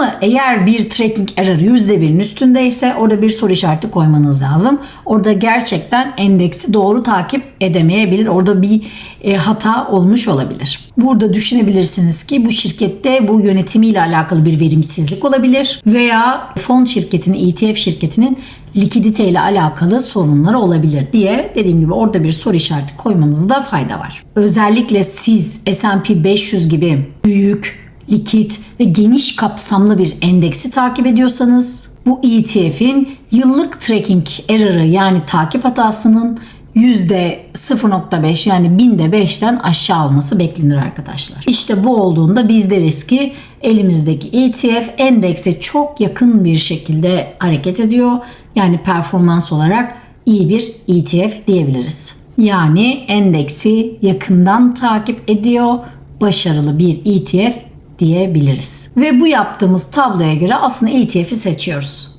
Ama eğer bir tracking error %1'in üstündeyse orada bir soru işareti koymanız lazım. Orada gerçekten endeksi doğru takip edemeyebilir. Orada bir e, hata olmuş olabilir. Burada düşünebilirsiniz ki bu şirkette bu yönetimiyle alakalı bir verimsizlik olabilir veya fon şirketinin, ETF şirketinin likidite ile alakalı sorunları olabilir diye dediğim gibi orada bir soru işareti koymanızda fayda var. Özellikle siz S&P 500 gibi büyük, likit ve geniş kapsamlı bir endeksi takip ediyorsanız bu ETF'in yıllık tracking error'ı yani takip hatasının %0.5 yani binde 5'ten aşağı olması beklenir arkadaşlar. İşte bu olduğunda biz deriz ki elimizdeki ETF endekse çok yakın bir şekilde hareket ediyor. Yani performans olarak iyi bir ETF diyebiliriz. Yani endeksi yakından takip ediyor, başarılı bir ETF diyebiliriz. Ve bu yaptığımız tabloya göre aslında ETF'i seçiyoruz.